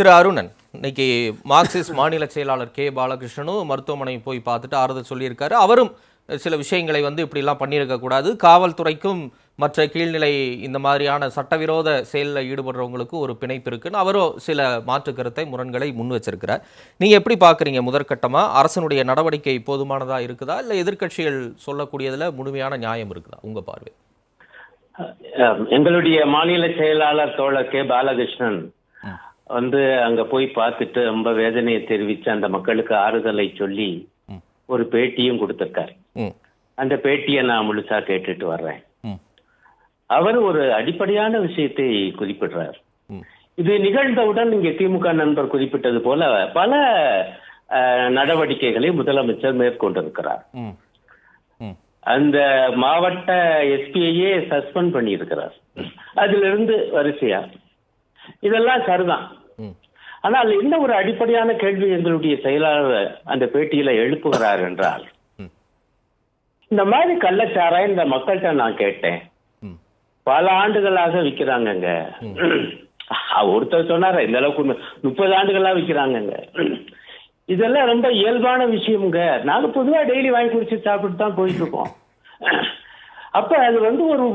திரு அருணன். இன்னைக்கு மார்க்சிஸ்ட் மாநில செயலாளர் கே. பாலகிருஷ்ணனும் மருத்துவமனை போய் பார்த்துட்டு ஆறுதல் சொல்லியிருக்காரு. அவரும் சில விஷயங்களை வந்து இப்படிலாம் பண்ணியிருக்க கூடாது. காவல்துறைக்கும் மற்ற கீழ்நிலை இந்த மாதிரியான சட்டவிரோத செயலில் ஈடுபடுறவங்களுக்கு ஒரு பிணைப்பு இருக்குன்னு அவரும் சில மாற்று கருத்தை முரண்களை முன் வச்சிருக்கிறார். நீங்க எப்படி பார்க்குறீங்க முதற்கட்டமா? அரசனுடைய நடவடிக்கை போதுமானதா இருக்குதா? இல்லை எதிர்கட்சிகள் சொல்லக்கூடியதுல முழுமையான நியாயம் இருக்குதா? உங்க பார்வை. எங்களுடைய மாநில செயலாளர் தோழர் கே. பாலகிருஷ்ணன் வந்து அங்க போய் பார்த்துட்டு ரொம்ப வேதனையை தெரிவித்து அந்த மக்களுக்கு ஆறுதலை சொல்லி. ஒரு பேட்டியும் கொடுத்திருக்காரு. அந்த பேட்டியை நான் முழுசா கேட்டுட்டு வர்றேன். அவர் ஒரு அடிப்படையான விஷயத்தை குறிப்பிடுறார். இது நிகழ்ந்தவுடன் இங்கே திமுக நண்பர் குறிப்பிட்டது போல பல நடவடிக்கைகளை முதலமைச்சர் மேற்கொண்டிருக்கிறார். அந்த மாவட்ட எஸ்பியையே சஸ்பெண்ட் பண்ணியிருக்கிறார். அதிலிருந்து வரிசையா. இதெல்லாம் சரிதான். ஆனால் என்ன ஒரு அடிப்படையான கேள்வி எங்களுடைய செயலாளர் அந்த பேட்டியில எழுப்புகிறார் என்றால் இந்த மாதிரி கள்ளச்சாராயம் இந்த மக்கள்கிட்ட நான் கேட்டேன். பல ஆண்டுகளாக விற்கிறாங்கங்க ஒருத்தர் சொன்னார இந்த அளவுக்கு. முப்பது ஆண்டுகளா விற்கிறாங்கங்க இதெல்லாம் ரொம்ப இயல்பான விஷயம்ங்க. நாங்க பொதுவா டெய்லி வாங்கி குடிச்சு சாப்பிட்டு தான் போயிட்டு இருக்கோம் அப்ப அது வந்து ஒரு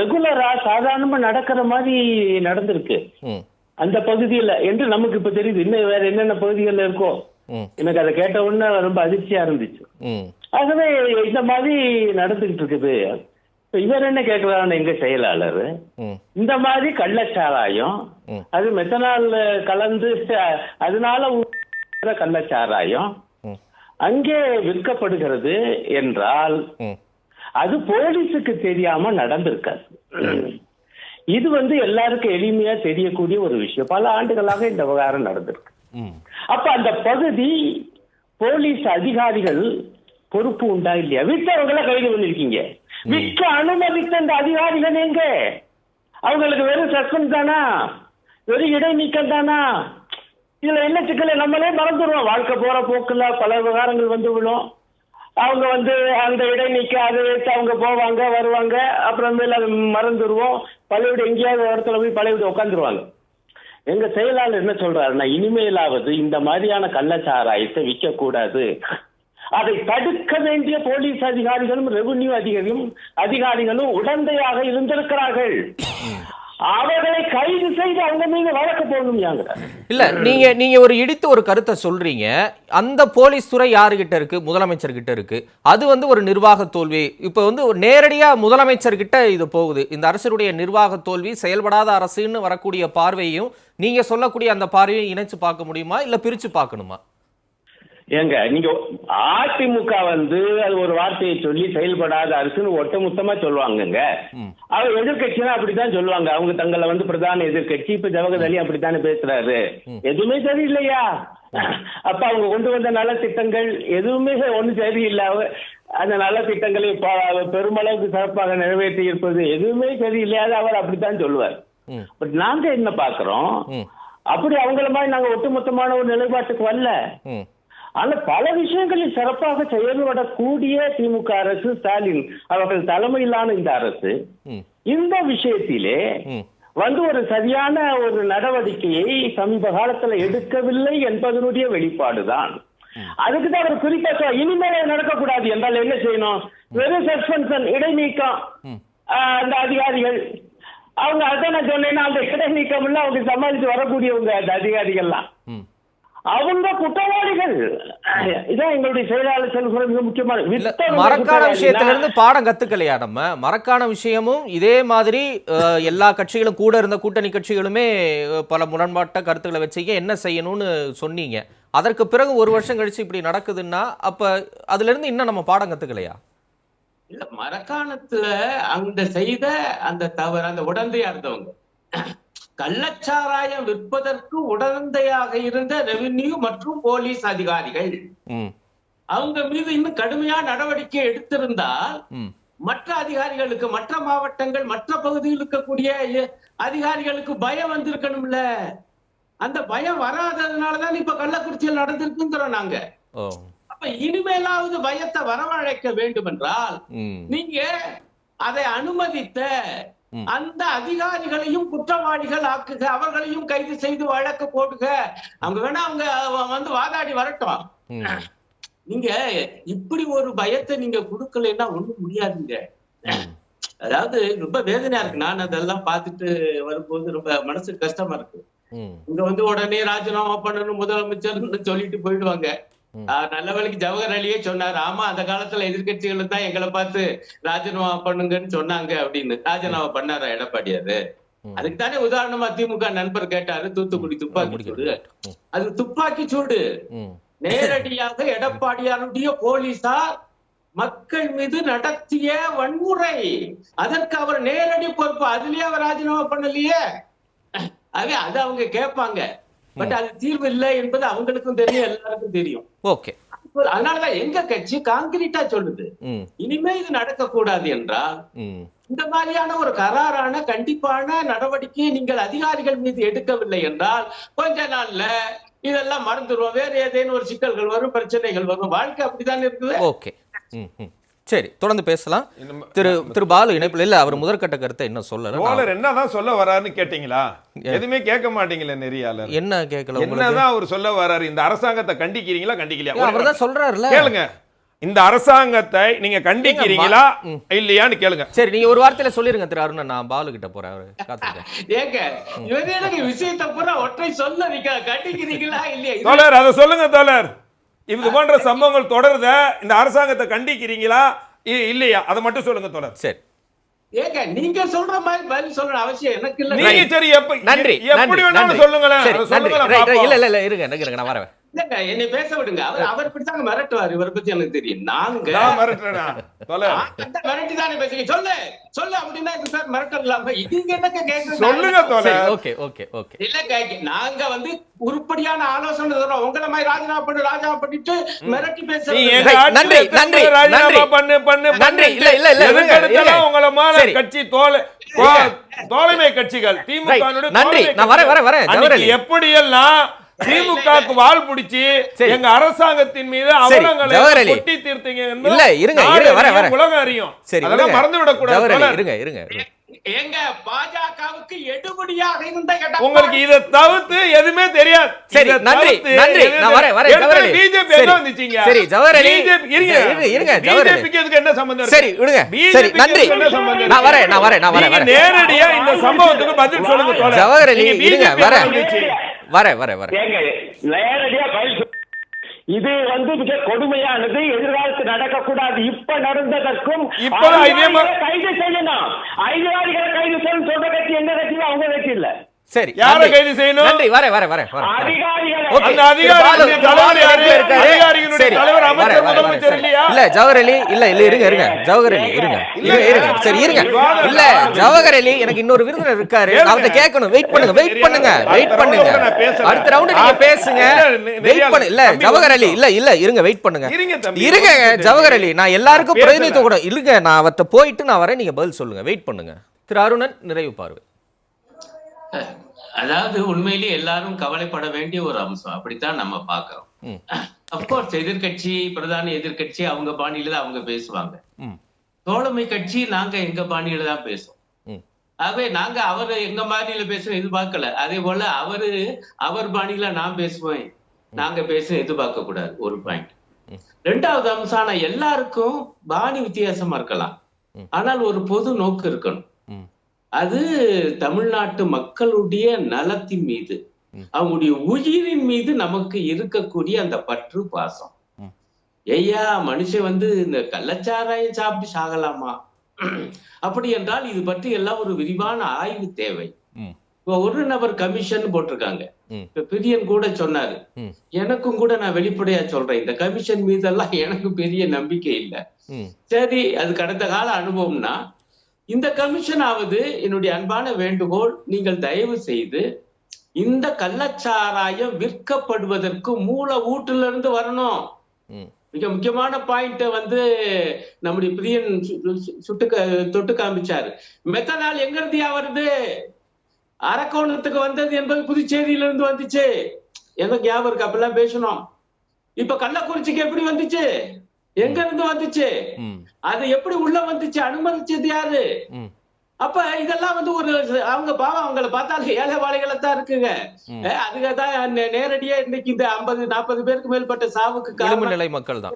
ரெகுலரா சாதாரணமா நடக்கிற மாதிரி நடந்திருக்கு. அந்த பகுதியில என்று நமக்கு இப்ப தெரியுது. இன்னும் வேற என்னென்ன பகுதிகளில் இருக்கோ. எனக்கு அதை கேட்ட உடனே ரொம்ப அதிர்ச்சியா இருந்துச்சு. ஆகவே இந்த மாதிரி நடந்துகிட்டு இருக்குது. இவர் என்ன கேட்கிறாருன்னு எங்க செயலாளர்? இந்த மாதிரி கள்ளச்சாராயம். அது மெத்தனால் கலந்து அதனால கள்ளச்சாராயம் அங்கே விற்கப்படுகிறது என்றால் அது போலீஸுக்கு தெரியாம நடந்திருக்காது. இது வந்து எல்லாருக்கும் எளிமையா தெரியக்கூடிய ஒரு விஷயம். பல ஆண்டுகளாக இந்த விவகாரம் நடந்திருக்கு. அப்ப அந்த பகுதி போலீஸ் அதிகாரிகள் பொறுப்பு உண்டா இல்லையா? விற்றவங்கள கைது பண்ணிருக்கீங்க. விற்க அனுமதித்த அந்த அதிகாரிகள் எங்க? அவங்களுக்கு வெறும் சஸ்பெண்ட் தானா? வெறும் இடைநீக்கம் தானா? இதுல என்ன சிக்கல? நம்மளே மறந்துடுவோம் வாழ்க்கை போற போக்குல பல விவகாரங்கள் வந்து விடும் அவங்க வந்து அந்த இடைநீக்க அதை வச்சு அவங்க போவாங்க வருவாங்க. அப்புறமேல அதை மறந்துடுவோம். பழையபடி எங்கேயாவது இடத்துல போய் பழையபடி உட்காந்துருவாங்க எங்க செயலாளர் என்ன சொல்றாருன்னா இனிமேலாவது இந்த மாதிரியான கள்ளச்சாராயத்தை விற்க கூடாது அதை தடுக்க வேண்டிய போலீஸ் அதிகாரிகளும் ரெவன்யூ அதிகாரியும் அதிகாரிகளும் உடந்தையாக இருந்திருக்கிறார்கள். அவர்களை கைது செய்து அவங்க மீது வழக்கு போடணும் இல்ல நீங்க நீங்க ஒரு இடித்து ஒரு கருத்தை சொல்றீங்க. அந்த போலீஸ் துறை யாருகிட்ட இருக்கு? முதலமைச்சர் கிட்ட இருக்கு. அது வந்து ஒரு நிர்வாக தோல்வி. இப்ப வந்து ஒரு நேரடியா முதலமைச்சர் கிட்ட இது போகுது. இந்த அரசருடைய நிர்வாக தோல்வி செயல்படாத அரசுன்னு வரக்கூடிய பார்வையும் நீங்க சொல்லக்கூடிய அந்த பார்வையும் இணைச்சு பார்க்க முடியுமா? இல்ல பிரிச்சு பார்க்கணுமா? ஏங்க நீங்க அதிமுக வந்து அது ஒரு வார்த்தையை சொல்லி செயல்படாத அரசுன்னு ஒட்டுமொத்தமா சொல்லுவாங்கங்க. ம். அவங்க எதிர்கட்சினா அப்படித்தான் சொல்லுவாங்க. அவங்க தங்களை வந்து பிரதான எதிர்கட்சி இப்ப ஜவஹர் அலி அப்படித்தானே பேசுறாரு. எதுவுமே சரியில்லையா? அப்ப அவங்க கொண்டு வந்த நலத்திட்டங்கள் எதுவுமே ஒண்ணு சரியில்லை. அந்த நலத்திட்டங்களை ப- பெருமளவுக்கு சிறப்பாக நிறைவேற்றி இருப்பது எதுவுமே சரியில்லையா அது அவர் அப்படித்தான் சொல்லுவார். பட் நாங்க என்ன பாக்குறோம்? அப்படி அவங்கள மாதிரி நாங்க ஒட்டுமொத்தமான ஒரு நிலைப்பாட்டுக்கு வரல. ஆனா பல விஷயங்களில் சிறப்பாக செயல்படக்கூடிய திமுக அரசு ஸ்டாலின் அவர்கள் தலைமையிலான இந்த அரசு இந்த விஷயத்திலே வந்து ஒரு சரியான ஒரு நடவடிக்கையை சமீப காலத்துல எடுக்கவில்லை என்பதனுடைய வெளிப்பாடுதான். அதுக்கு தான் அவர் குறிப்பா இனிமேல் நடக்கக்கூடாது என்றால் என்ன செய்யணும்? வெறும் சஸ்பென்ஷன் இடைநீக்கம் அந்த அதிகாரிகள். அவங்க அதான் நான் சொன்னேன்னா அந்த இடைநீக்கம் அவங்க சமாளித்து வரக்கூடியவங்க அந்த அதிகாரிகள்லாம். அவங்க குற்றவாளிகள். இதான் எங்களுடைய செயலாளர் சொல்கிற மிக முக்கியமான மரக்கான விஷயத்துல இருந்து பாடம் கத்துக்கலையா நம்ம? மரக்கான விஷயமும் இதே மாதிரி எல்லா கட்சிகளும் கூட இருந்த கூட்டணி கட்சிகளுமே பல முரண்பாட்ட கருத்துக்களை வச்சீங்க என்ன செய்யணும்னு சொன்னீங்க. அதற்கு பிறகு ஒரு வருஷம் கழிச்சு இப்படி நடக்குதுன்னா அப்ப அதுல இருந்து இன்னும் நம்ம பாடம் கத்துக்கலையா? இல்ல மரக்காணத்துல அந்த செய்த அந்த தவறு அந்த உடந்தையா இருந்தவங்க. கள்ளச்சாராயம் விற்பதற்கு உடந்தையாக இருந்த ரெவென்யூ மற்றும் போலீஸ் அதிகாரிகள். அவங்க மீது இன்னும் கடுமையான நடவடிக்கை எடுத்திருந்தால் மற்ற அதிகாரிகளுக்கு மற்ற மாவட்டங்கள் மற்ற பகுதியில் இருக்கக்கூடிய அதிகாரிகளுக்கு பயம் வந்திருக்கணும்ல. அந்த பயம் வராததுனாலதான் இப்ப கள்ளக்குறிச்சியில் நடந்திருக்குங்கிறோம் நாங்க. அப்ப இனிமேலாவது பயத்தை வரவழைக்க வேண்டும் என்றால் நீங்க அதை அனுமதித்த. அந்த அதிகாரிகளையும் குற்றவாளிகள் ஆக்குக அவர்களையும் கைது செய்து வழக்கு போடுக. அவங்க வேணா அவங்க அவ- வந்து வாதாடி வரட்டும். நீங்க இப்படி ஒரு பயத்தை நீங்க கொடுக்கலைன்னா ஒண்ணும் முடியாதுங்க. அதாவது ரொம்ப வேதனையா இருக்கு. நான் அதெல்லாம் பார்த்துட்டு வரும்போது ரொம்ப மனசு கஷ்டமா இருக்கு. இங்க வந்து உடனே ராஜினாமா பண்ணணும் முதலமைச்சர்னு சொல்லிட்டு போயிடுவாங்க. நல்ல வேலைக்கு ஜவஹர் அலியே சொன்னாரு. ஆமா அந்த காலத்துல எதிர்க்கட்சிகள் தான் எங்களை பார்த்து ராஜினாமா பண்ணுங்கன்னு சொன்னாங்க அப்படின்னு. ராஜினாமா பண்ணாரா எடப்பாடியாரு ம். அதுக்கு தானே உதாரணமா திமுக நண்பர் கேட்டாரு தூத்துக்குடி துப்பாக்கி சூடு. அது துப்பாக்கி சூடு. நேரடியாக எடப்பாடியாருடைய போலீசார் மக்கள் மீது நடத்திய வன்முறை. அதற்கு அவர் நேரடி பொறுப்பு. அதுலயே அவர் ராஜினாமா பண்ணலையே. அது அது அவங்க கேட்பாங்க. பட் அது தீர்வு இல்லை என்பது அவங்களுக்கும் தெரியும் எல்லாருக்கும் தெரியும். ஓகே. அதனாலதான் எங்க கட்சி காங்கிரீட்டா சொல்லுது. இனிமே இது நடக்கக்கூடாது என்றால் ம், இந்த மாதிரியான ஒரு கராரான கண்டிப்பான நடவடிக்கையை நீங்கள் அதிகாரிகள் மீது எடுக்கவில்லை என்றால் கொஞ்ச நாள்ல இதெல்லாம் மறந்துடுவோம். வேற ஏதேனும் ஒரு சிக்கல்கள் வரும் பிரச்சனைகள் வரும். வாழ்க்கை அப்படித்தானே இருக்குது? ஓகே. சரி தொடர்ந்து பேசலாம். இன்னும் திரு திரு பாலு இணைப்பில் இல்ல அவர் முதற்கட்ட கருத்தை என்ன சொல்லல. தோழர் என்னதான் சொல்ல வராருன்னு கேட்டீங்களா? எதுவுமே கேட்க மாட்டீங்களே நெறியாளர். என்ன கேட்கல என்னதான் அவர் சொல்ல வராரு? இந்த அரசாங்கத்தை கண்டிக்கிறீங்களா கண்டிக்கலையா? அவர் தான் சொல்றாருல்ல. கேளுங்க. இந்த அரசாங்கத்தை நீங்க கண்டிக்கிறீங்களா. இல்லையான்னு கேளுங்க. சரி நீங்க ஒரு வார்த்தையில சொல்லிருங்க திரு அருணன். நான் பாலு கிட்ட போறேன் அவரு காத்துக்க விஷயத்தை பூரா ஒற்றை சொல்ல நீங்க கட்டிக்கிறீங்களா இல்லையா? தோழர் அதை சொல்லுங்க தோழர். இது போன்ற சம்பவங்கள் தொடருத இந்த அரசாங்கத்தை கண்டிக்கிறீங்களா? இ- இல்லையா? அதை மட்டும் சொல்லுங்க தோழர் சரி. ஏங்க நீங்க சொல்ற மாதிரி பதில் சொல்ற அவசியம் எனக்கு இல்ல. நீங்க சரி எப்ப நன்றி எப்படி வேணாலும் சொல்லுங்களேன். இல்ல இல்ல இல்ல இருங்க இருங்க, இருங்க நான் வரேன். இல்லங்க என்னை பேச விடுங்க. அவர் அவர் இப்படித்தாங்க மிரட்டுவார். இவரை பத்தி எனக்கு தெரியும். நாங்க மிரட்டி தானே பேசுறீங்க. சொல்லு. சொல்லு அப்படின்னா இது பேர் மிரட்டல் இல்லாம நீங்க என்னங்க கேக்குறீங்க? சொல்லுங்க சரி ஓகே ஓகே ஓகே. இல்ல கேக்க நாங்க வந்து உருப்படியான ஆலோசனை தரோம் உங்களை மாதிரி ராஜினாமா பண்ணு ராஜினாமா பண்ணிட்டு மிரட்டி ஆட்சியில நன்றி, நன்றி, ராஜினாமா நன்றி. பண்ணு பண்ணு நன்றி, இல்ல, இல்ல, இல்ல, எதுக்கெடுத்தாலும். உங்கள மாதிரி சரி. கட்சி தோலை தோழமை கட்சிகள் திமுக நன்றி, நான் வரேன், வரேன், வரேன், அன்னைக்கு ஜவஹர்லால். திமுகவுக்கு வால் பிடிச்சி சரி. எங்க அரசாங்கத்தின் மீது அவலங்களை. கொட்டி தீர்த்தீங்க இல்ல, இருங்க, இருங்க, வரேன், அறியும், வரேன். உலகம் அறியும் சரி அதெல்லாம். மறந்து விடக்கூடாது ஜவஹர்லால், தோழர். இருங்க இருங்க இருங்க. எங்க பாஜகவுக்கு எடுபடியாக இருந்த உங்களுக்கு இதை தவிர்த்து எதுவுமே தெரியாது சரி நன்றி நன்றி நான் வரேன் வரேன். BJP சரி, எங்க வந்துச்சீங்க சரி ஜவஹர்லால் BJP இருங்க இருங்க இருங்க ஜவஹர்லால். BJP க்கு இதுக்கு என்ன சம்பந்தம்? சரி விடுங்க சரி நன்றி இதுக்கு என்ன சம்பந்தம் நான் வரேன் நான் வரேன் நான் வரேன் நேரடியா இந்த சம்பவத்துக்கு பதில் சொல்லுங்க தோழர். ஜவஹர் அலி, நீங்க இருங்க, வரேன். வரேன் வரேன் வரேன் நேரடியா பதில் இது வந்து மிக கொடுமையானது. எதிர்காலத்தில் நடக்கக்கூடாது. இப்ப நடந்ததற்கும் கைது செய்யணும். அதிகாரிகளை கைது செய்யணும். சொல்ற கட்சி எந்த கட்சியும் அவங்க கட்சி இல்ல. சரி யாரை. கைது செய்யணும்? நன்றி. வரேன் வரேன் வரேன் வரேன், வரேன் அதிகாரிகளை இல்ல ஜவஹர் அலி இல்ல இல்ல இருங்க இருங்க ஜவஹர் அலி இருங்க. இருங்க இருங்க சரி இருங்க. இல்ல ஜவஹர் அலி எனக்கு இன்னொரு விருந்தினர் இருக்காரு. நான் அவர்ட்ட கேட்கணும். வெயிட் பண்ணுங்க வெயிட் பண்ணுங்க வெயிட் பண்ணுங்க. அடுத்த ரவுண்ட் நீங்க பேசுங்க. வெயிட் பண்ணு இல்ல ஜவஹர் அலி இல்ல இல்ல இருங்க வெயிட் பண்ணுங்க. இருங்க இருங்க ஜவஹர் அலி நான் எல்லாருக்கும். பிரதிநிதித்துவம் கூட இல்லங்க நான் அவர்ட்ட போயிட்டு நான் வரேன். நீங்க பதில் சொல்லுங்க. வெயிட் பண்ணுங்க. திரு அருணன் நிறைவு பார்வை. அதாவது உண்மையிலேயே எல்லாரும் கவலைப்பட வேண்டிய ஒரு அம்சம். அப்படித்தான் நம்ம பாக்குறோம். அப்கோர்ஸ் எதிர்க்கட்சி பிரதான எதிர்க்கட்சி அவங்க பாணியில தான் அவங்க பேசுவாங்க. தோழமை கட்சி நாங்க எங்க பாணியில தான் பேசுவோம். ஆகவே நாங்க அவரு எங்க பாணியில பேசுவோம் எதிர்பார்க்கல. அதே போல அவரு அவர் பாணியில நான் பேசுவேன். நாங்க பேச எதிர்பார்க்க கூடாது ஒரு பாயிண்ட் ரெண்டாவது அம்சம் ஆனா எல்லாருக்கும் பாணி வித்தியாசமா இருக்கலாம். ஆனால் ஒரு பொது நோக்கு இருக்கணும். அது தமிழ்நாட்டு மக்களுடைய நலத்தின் மீது. அவங்களுடைய உயிரின் மீது நமக்கு இருக்கக்கூடிய அந்த பற்று பாசம். ஐயா மனுஷன் வந்து இந்த கள்ளச்சாராயம் சாப்பிட்டு சாகலாமா? அப்படி என்றால் இது பற்றி எல்லாம் ஒரு விரிவான ஆய்வு தேவை. இப்போ ஒரு நபர் கமிஷன் போட்டிருக்காங்க. இப்ப பிரியன் கூட சொன்னாரு. எனக்கும் கூட நான் வெளிப்படையா சொல்றேன். இந்த கமிஷன் மீதெல்லாம் எனக்கு பெரிய நம்பிக்கை இல்லை. சரி அது கடந்த கால அனுபவம்னா இந்த கமிஷன் ஆவது என்னுடைய அன்பான வேண்டுகோள் நீங்கள் தயவு செய்து இந்த கள்ளச்சாராயம் விற்கப்படுவதற்கு மூல ஊட்டுல இருந்து வரணும் மிக முக்கியமான பாயிண்ட் வந்து நம்முடைய பிரியன் சுட்டு தொட்டு காமிச்சாரு. மெத்தனால் எங்க இருந்தியா வருது? அரக்கோணத்துக்கு வந்தது என்பது புதுச்சேரியில இருந்து வந்துச்சு. எனக்கு ஞாபகம் இருக்கு அப்பெல்லாம் பேசணும். இப்ப கள்ளக்குறிச்சிக்கு எப்படி வந்துச்சு? எங்க இருந்து வந்துச்சு? அது எப்படி உள்ள வந்துச்சு? அனுமதிச்சது யாரு? அப்ப இதெல்லாம் வந்து ஒரு அவங்க பாவம் அவங்கள பார்த்தாலும் ஏழை வாழைகளை தான் இருக்குங்க. ம். அஹ் அதுக்கு தான் நே- நேரடியா இன்னைக்கு இந்த ஐம்பது நாற்பது பேருக்கு மேற்பட்ட சாவுக்கு காரணம். நிலை மக்கள் தான்.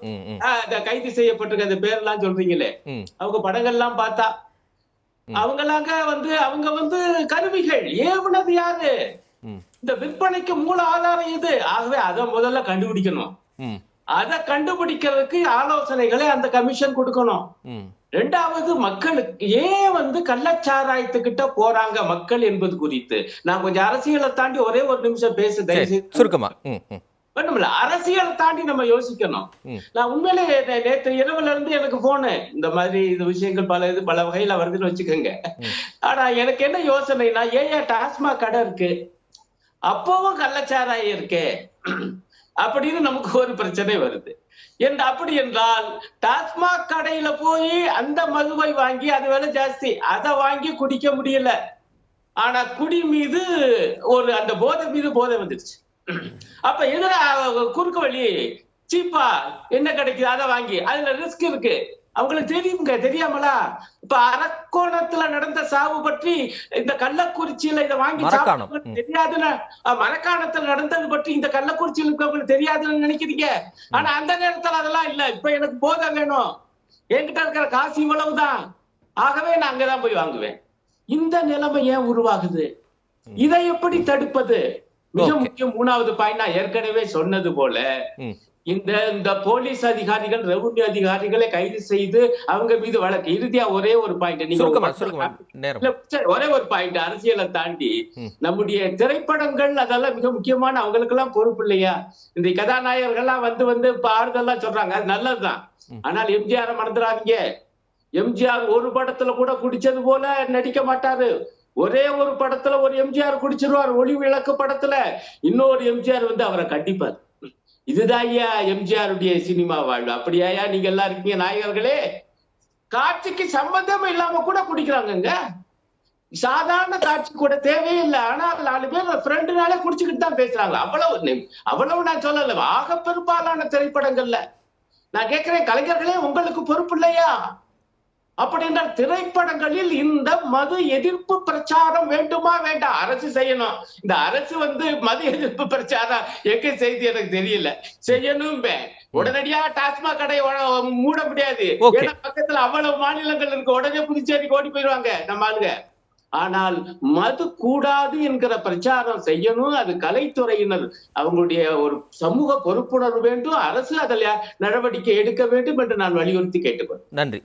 கைது செய்யப்பட்டிருக்க அந்த பேர்லாம் சொல்றீங்களே. ம். அவங்க படங்கள்லாம் பார்த்தா. ம். அவங்களாங்க வந்து அவங்க வந்து கருவிகள் ஏவுனது யாரு? இந்த விற்பனைக்கு மூல ஆதாரம் இது ஆகவே அதை முதல்ல கண்டுபிடிக்கணும். அதை கண்டுபிடிக்கிறதுக்கு ஆலோசனைகளை அந்த கமிஷன் கொடுக்கணும். ரெண்டாவது மக்களுக்கு ஏன் வந்து கள்ளச்சாராயத்துக்கிட்ட போறாங்க மக்கள் என்பது குறித்து? நான் கொஞ்சம் அரசியலை தாண்டி ஒரே ஒரு நிமிஷம் பேச சுருக்கமா. வேணும்ல அரசியலை தாண்டி நம்ம யோசிக்கணும். நான் உண்மையிலே நே- நேத்து இரவுல இருந்து எனக்கு போனு இந்த மாதிரி இந்த விஷயங்கள் பல இது பல வகையில வருதுன்னு வச்சுக்கோங்க. ஆனா எனக்கு என்ன யோசனைனா ஏன் டாஸ்மாக் கடை இருக்கு? அப்பவும் கள்ளச்சாராயம் இருக்கே. அப்படின்னு நமக்கு ஒரு பிரச்சனை வருது. என்று அப்படி என்றால் டாஸ்மாக் கடையில போய் அந்த மதுவை வாங்கி அது வேலை ஜாஸ்தி. அதை வாங்கி குடிக்க முடியல. ஆனா குடி மீது ஒரு அந்த போதை மீது போதை வந்துருச்சு அப்ப எதிர குறுக்கு வழி சீப்பா என்ன கிடைக்குது? அதை வாங்கி. அதுல ரிஸ்க் இருக்கு. அவங்களுக்கு தெரியுங்க தெரியாமலா? இப்ப அரக்கோணத்துல நடந்த சாவு பற்றி இந்த கள்ளக்குறிச்சியில இதை வாங்கி. தெரியாதுன்னு மரக்காணத்துல நடந்தது பற்றி இந்த கள்ளக்குறிச்சியில் இருக்கவங்களுக்கு தெரியாதுன்னு நினைக்கிறீங்க? ஆனா அந்த நேரத்துல அதெல்லாம் இல்ல. இப்ப எனக்கு போதை வேணும். என்கிட்ட இருக்கிற காசு இவ்வளவுதான். ஆகவே நான் அங்கதான் போய் வாங்குவேன். இந்த நிலைமை ஏன் உருவாகுது? இதை எப்படி தடுப்பது? மிக. முக்கியம் மூணாவது பாயிண்ட் நான் ஏற்கனவே சொன்னது போல. இந்த இந்த போலீஸ் அதிகாரிகள் ரெவன்யூ அதிகாரிகளை கைது செய்து அவங்க மீது வழக்கு. இறுதியா ஒரே ஒரு பாயிண்ட் நீங்க ஒரே ஒரு பாயிண்ட் அரசியலை தாண்டி. நம்முடைய திரைப்படங்கள் அதெல்லாம் மிக முக்கியமான அவங்களுக்கு எல்லாம் பொறுப்பு இல்லையா? இந்த கதாநாயகர்கள்லாம் வந்து வந்து இப்ப ஆறுதல்லாம் சொல்றாங்க. அது நல்லதுதான். ஆனால் எம்ஜிஆர் மறந்துடாதீங்க. எம்ஜிஆர் ஒரு படத்துல கூட குடிச்சது போல நடிக்க மாட்டாரு. ஒரே ஒரு படத்துல ஒரு எம்ஜிஆர் குடிச்சிருவார். ஒளி விளக்கு படத்துல. இன்னொரு எம்ஜிஆர் வந்து அவரை கண்டிப்பார். இதுதான் ஐயா எம்ஜிஆருடைய சினிமா வாழ்வு. அப்படியாயா நீங்க எல்லாம் இருக்கீங்க நாயகர்களே. காட்சிக்கு சம்பந்தம் இல்லாம கூட குடிக்கிறாங்கங்க. சாதாரண காட்சி கூட தேவையில்லை ஆனா நாலு பேர் ஃப்ரெண்டுனாலே குடிச்சுக்கிட்டு தான் பேசுறாங்க. அவ்வளவு அவ்வளவு நான் சொல்லல. ஆக பெரும்பாலான திரைப்படங்கள்ல. நான் கேட்கிறேன் கலைஞர்களே உங்களுக்கு பொறுப்பு இல்லையா? அப்படி என்றால் திரைப்படங்களில் இந்த மது எதிர்ப்பு பிரச்சாரம் வேண்டுமா வேண்டாம். அரசு செய்யணும். இந்த அரசு வந்து மது எதிர்ப்பு பிரச்சாரம் எங்க செய்தி எனக்கு தெரியல. செய்யணும் உடனடியா டாஸ்மாக் கடை மூட முடியாது. ஏன்னா பக்கத்துல அவ்வளவு மாநிலங்கள் இருக்கு. உடனே புதுச்சேரிக்கு ஓடி போயிடுவாங்க நம்ம ஆளுங்க. ஆனால் மது கூடாது என்கிற பிரச்சாரம் செய்யணும். அது கலைத்துறையினர் அவங்களுடைய ஒரு சமூக பொறுப்புணர்வு வேண்டும். அரசு அதில் நடவடிக்கை எடுக்க வேண்டும் என்று நான் வலியுறுத்தி கேட்டுக்கொள்கிறேன். நன்றி.